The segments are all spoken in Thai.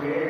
creer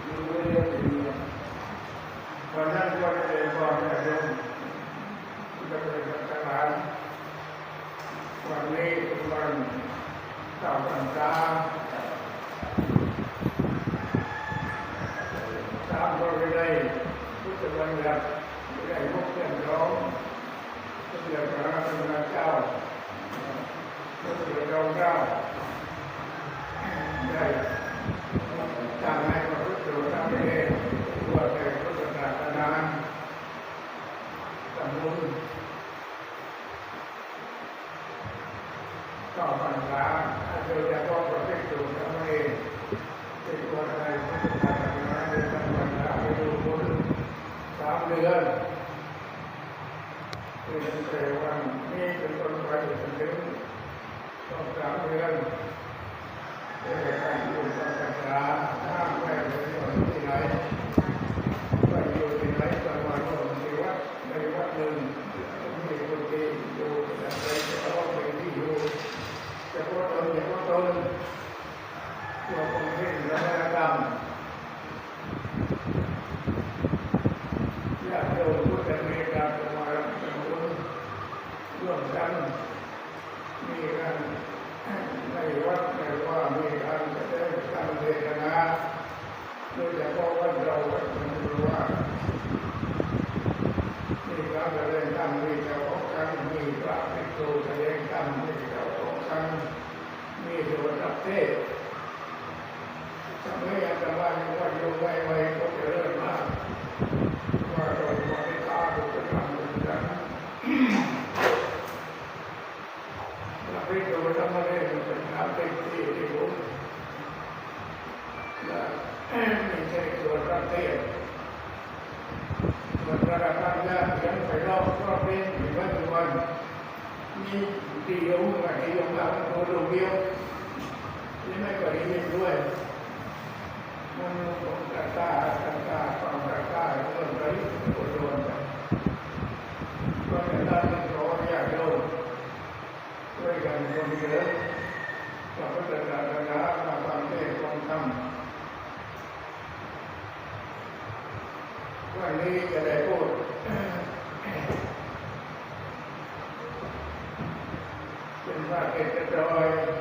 เข้าพรรษาโดยเฉพาะประเทสูงทั้งเองเป็นคนไทยไม่ต้องการงานในพรรษาไปดูคนสามเดือนเป็นเทวันนี่เป็นต้นไปจนถึงต้องสามเดือนเป็นการอยู่พรรษาห้ามไม่ไปที่ไหนไปอยู่ที่ไหนจังหวัดหนึ่งที่วัดในวัดหนึ่งมีคนที่อยู่แต่ไปแต่ว่า เฉพาะตนเฉพาะตนตัวคงเพ่งและกรรม โยมก่อนโยมกับโยมเบี้ยวนี่ไม่ก่อนได้ยินด้วยมันต้องกระตาสังกาควางกระตาต้องไรปวดร้อนก็จะนด้ร้อนอยากโลกด้วยกันคนเยอะกับพระศาสนามาฟังเทศน์ฟังธรรมวันนี้จะได้พูด para que este trabaje,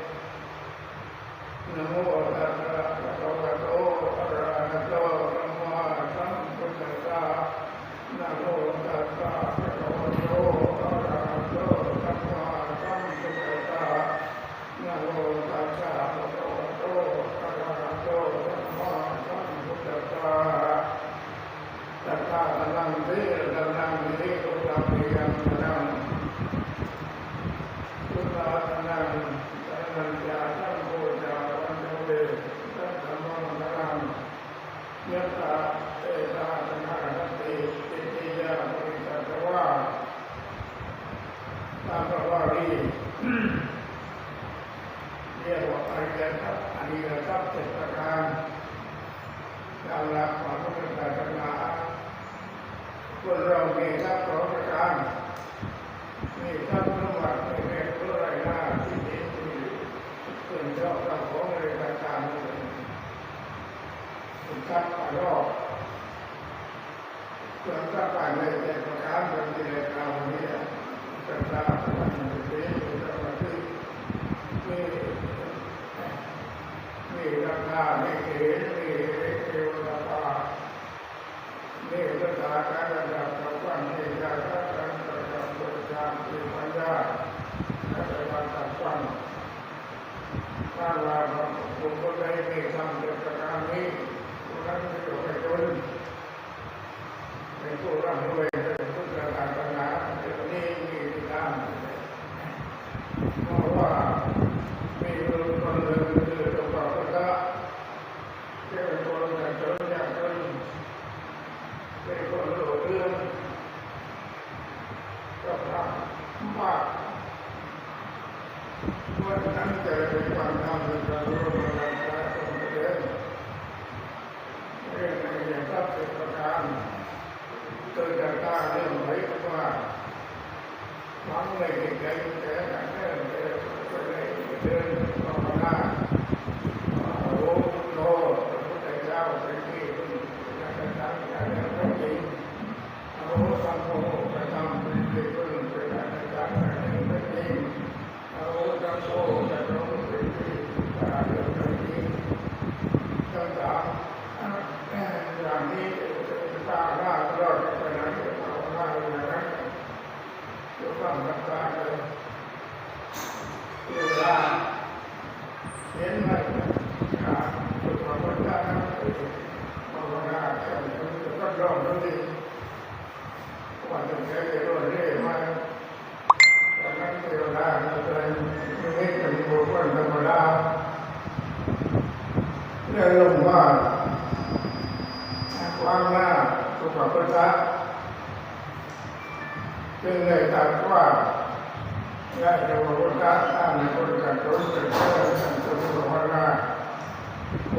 รอบเพื่อนสร้างบ้านเลยแต่ประการเดินที่รายการวันนี้จะสร้างบ้นเป็นเรื่องประเทศไม่ไม่ราคาไม่เก๋ไม่เอวราคาไม่ราคาการระดับกำปั้นไม่ระคาการระดับบริการเป็นปัญญาและเป็นการตัดปั้นถ้าเราทำคนใดไม่ทำเด็กประการนี้ ในตัวร่างด้วย Thank you.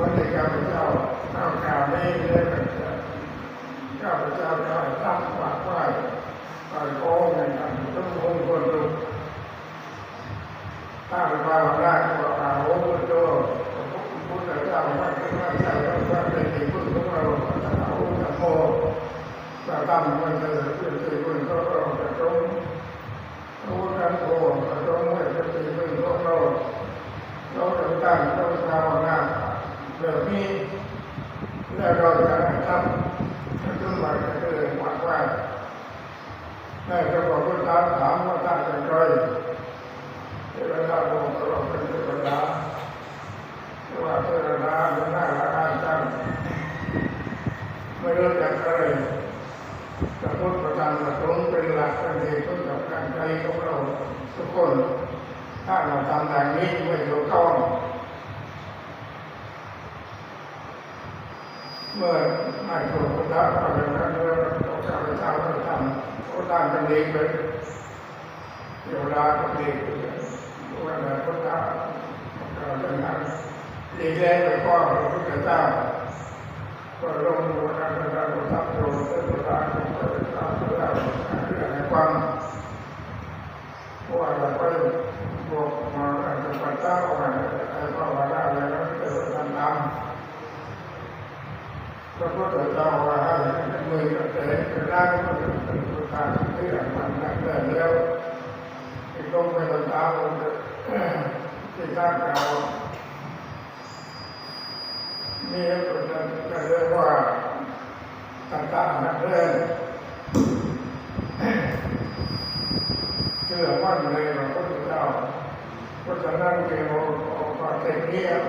นในกรรมเจ้าข้าวกาไม่เลื่อนข้าพเจ้าได้ตั้งปากไหว้ปากโอ้งนะครับทุกคนคนรู้ข้าพเจ้าได้ก็อาวุธโตพุทธเจ้าไม่ได้นมาใส่พระเป็นที่พึ่งของเราอาวุธโตตาตั้งมันจะเป็นที่พึ่งของเราแต่ตรงอาวุธโตแต่ตรงไม่เป็นที่พึ่งของเราเราจะตั้งต้องทำหนา เหล่านี้และเราจะทำขึ้นมาก็เลยหวังว่าแม่จะบอกว่าท่านถามว่าท่านจะไรเทวดาบอกเราเป็นเทวดาแต่ว่าเทวดาเป็นหน้าละอายจัไม่รู้จักอะไรจะพูดธประธานประสงค์เป็นหลักเป็นเหตุต้องการใจของเราทุกคน ถ้าเราทำอย่างนี้ไม่ถูกต้อง เมื่อไม่ถูกพุทธะก็เป็นการเรื่องของข้าพเจ้าได้ทำพุทธะเป็นเด็กเลยเทวดาก็เด็กเลยว่าแต่พุทธะก็เป็นนั้นดีแล้ไปพ่อพระพุทธเจ้าก็ลงมือการเป็นการพุทธะโยนเป็นพุทธะของพระพุทธเจ้าพระเจ้าเรื่องในความเพราะว่าเราไปบอกมาอาจจะปัจเจ้าอะไรอะไรก็ว่าได้แล้วเกิดทำตาม พระพุทธเจ้าว่าให้มือกับแต่กระด้างก็เป็นประการที่มันนั่นได้แล้วที่ต้องไปตามมันที่ข้างเรานี่ก็จะเรียกว่าต่างๆนักเรียนเชื่อมั่นในพระพุทธเจ้าเพราะฉะนั้นเกี่ยวกับเทคนิค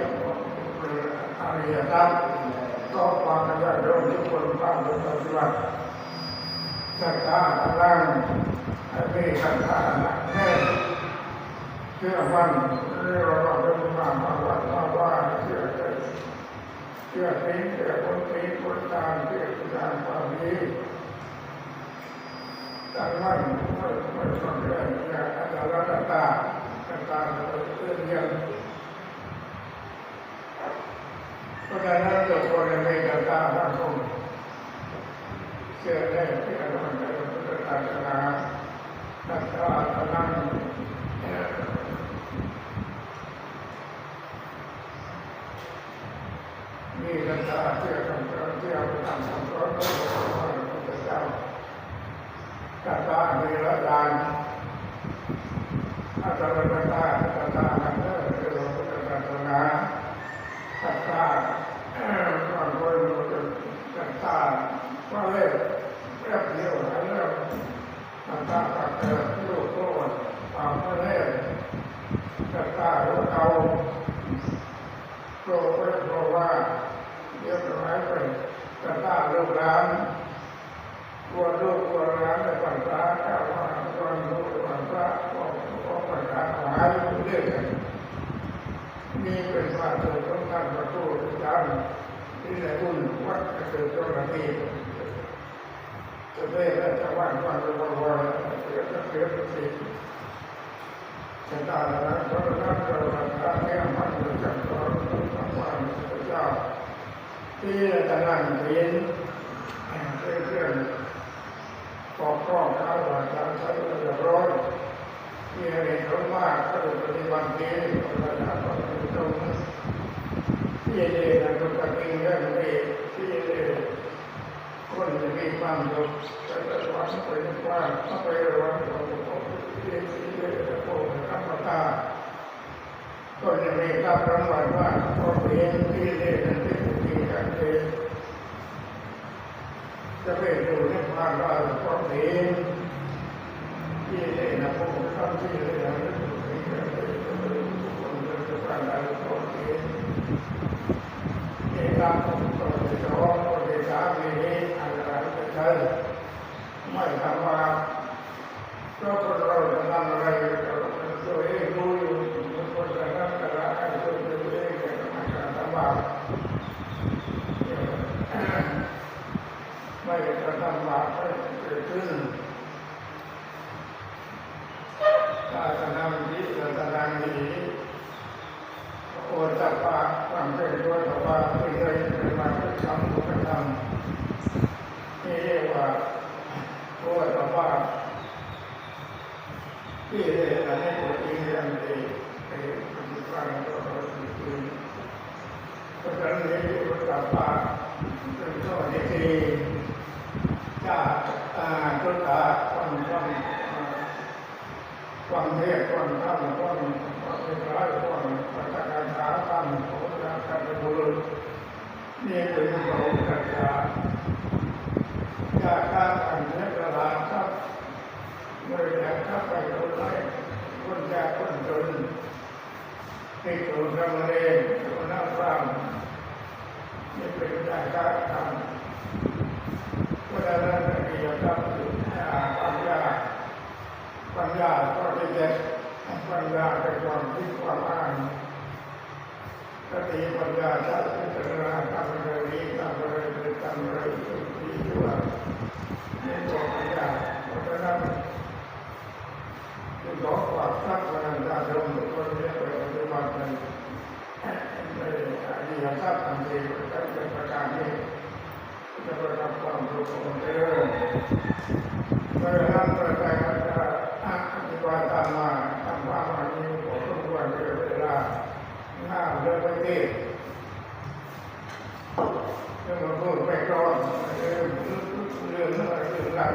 อริยธรรม ก็ความกันได้โดยทุกคนตั้งใจปฏิบัติศรัทธาพลังให้มีศรัทธาหนักแน่นเชื่อมั่นเรื่องเราเป็นมามาว่ามาว่าเชื่อใจเชื่อทิ้งเชื่อคนทิ้งคนตามเชื่อทางความดีตั้งมั่นไม่ไม่ต้องเรื่องอย่างอาจารย์ตาตาตาเรื่องเรื่อง เพ ราะฉะนั้นทุกคนมีกตาพระองค์เชื่อได้เชื่อมันในพุทธศาสนาตัดขาดนั้นมีกตาเชื่อคำสอนเชื่อคำสอนของพระพุทธเจ้ากตามีละลานอาจารย์กตาตามันเลิศคือพุทธศาสนา ศรัทธาบางคนศรัทธา ก็เล่นแป๊บเดียวเริ่มศรัทธาปักเกิดลูกโลดตามก็เล่นศรัทธาของเราโปรไว้เพราะว่าเรียบร้อยไปศรัทธาลูกหลานกลัวลูกกลัวหลานในปัญญาข้าวว่าวันลูกปัญญาก็ก็ปัญญาหายเรื่อยมีเป็นว่าเธอต้องการประตูจานที่ไหนบุญวัดเกิดเจ้าหน้าที่ จะได้และจะว่างวันวันวันเกิดจะเกิดสิจะตายแล้วเพราะนั้นเราทำเนี่มันจะจับตัวทำวันพระเจ้าที่จะนั่งเรียนเพื่อนปอกครอข้าวหวานใช้เรียบร้อยมีอะไรเขามากก็จะปฏิบัติเราจะทำเป็นตรงที่เด็กนะก็จะกิเองนี้ที่เด็ก คนจะมีความสุขแต่ละวันไปว่าไปวันของที่ที่งเด็กจะโตธรรมตาก็จะมีการรางวัลว่าพอเรียนที่เด็กนั้นที่ถูกกินกันเองจะไปดูในความว่าพอเรียนที่ได้นำพวกท่านที่ได้นำไปสู่ที่ได้คนจะผ่านการสอนเองในการของตัวเอง วังเทศฟันธรามฟังฟังเทศน์ฟังปัจจัยสาฟังโสดาคันบุรุษนี่เป็นโสดาญาญาตาอันเนตลาครับเมื่อแดดข้าไปคนไรคนยากคนจนที่ถูกทำเลงถูกน้ำฟังนี่เป็นญาตาธรทำเพื่อนั้นเรียกว่าควารยา ปัญญาก็ที่จะปัญญาเป็นความคิดความอ่านสติปัญญาชัดพิจารณาทำอะไรนี้ทำอะไรไปทำอะไรสุดที่ชั่วนี่ตัวปัญญาเพราะฉะนั้นที่บอกว่าสักวันจะลงทุกคนเนี่ยไปปฏิบัติในในอริยสัจทั้งสี่เป็นประการนี้จะประกอบความรู้ความเจริญเมื่อนั้นประกาศจะอธิบายตามมาทำว่ามันมีผลทุกวันเวลาหน้า เยอะไม่ดีเรื่องมาพูดไปก่อนเรื่องเรื่องอะไรเรื่องหลัง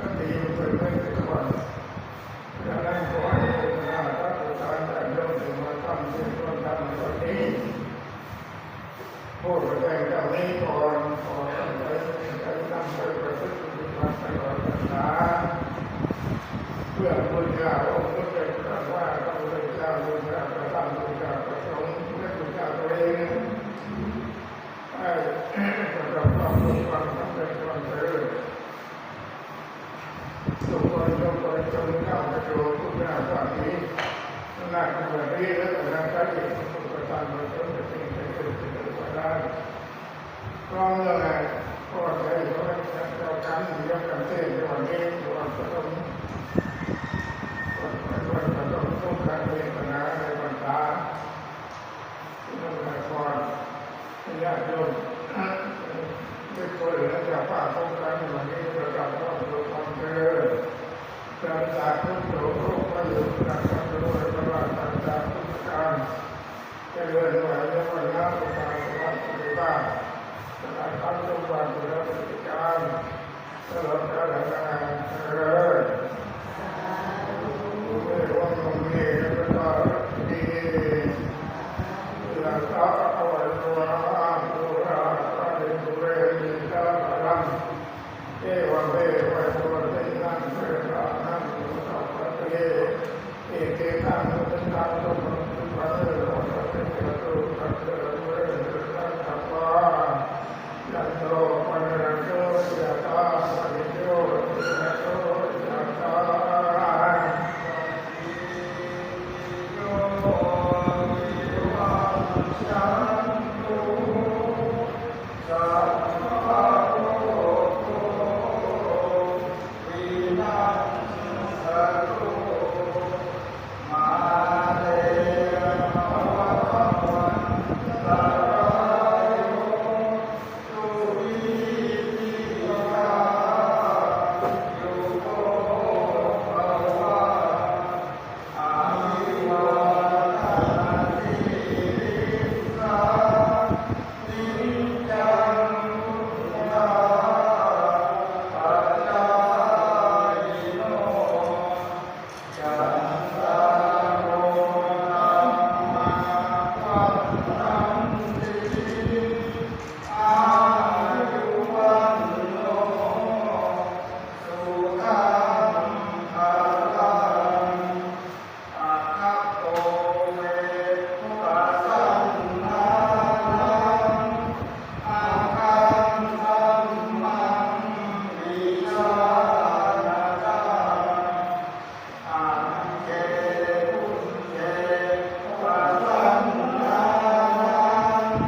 ก็ตีไปไม่ถึงวันดังนั้นขอให้ทุกท่านรับประทานแต่เรื่องถึงมาทำเรื่องที่ทำในวันนี้พูดไปแต่เรื่องนี้ก่อนไปไปนำไปประพฤติปฏิบัติตลอดกาลเพื่อบุญญาองค์พระเจ้าว่าพระพุทธเจ้าบุญญาประทับบุญญาประสงค์และบุญญาตัวเองให้ประกอบความรู้ความสำเร็จความเจริญทุกคนทุกคนจ งเข้าไปดูทุกอย่างแบบนี้น่าจะเกิดดีและแต่ละครั้งทุกประการมันจะเป็นสิ่งที่เกิดขึ้นได้พร้อมแล้วนะก็ใช้เขาจะเราการยกกันเต้นวันนี้วันประชุมวันวันประชุมต้องการเป็นปัญหาในปัญหาที่ต้องการความญาติโยมไม่ควรเหลือจากป้าต้องการวันนี้ประกาศความรู้ความเจ ประสาทพุทโธประโยชน์ประสัตโลประวัติสัจจพุทธการเริญวายวันละประสาทวัตถุบ้านสถานพันธุบันธุรกิจการตลอดกาลนานเริ่มเมื่อวันนี้ก็ดี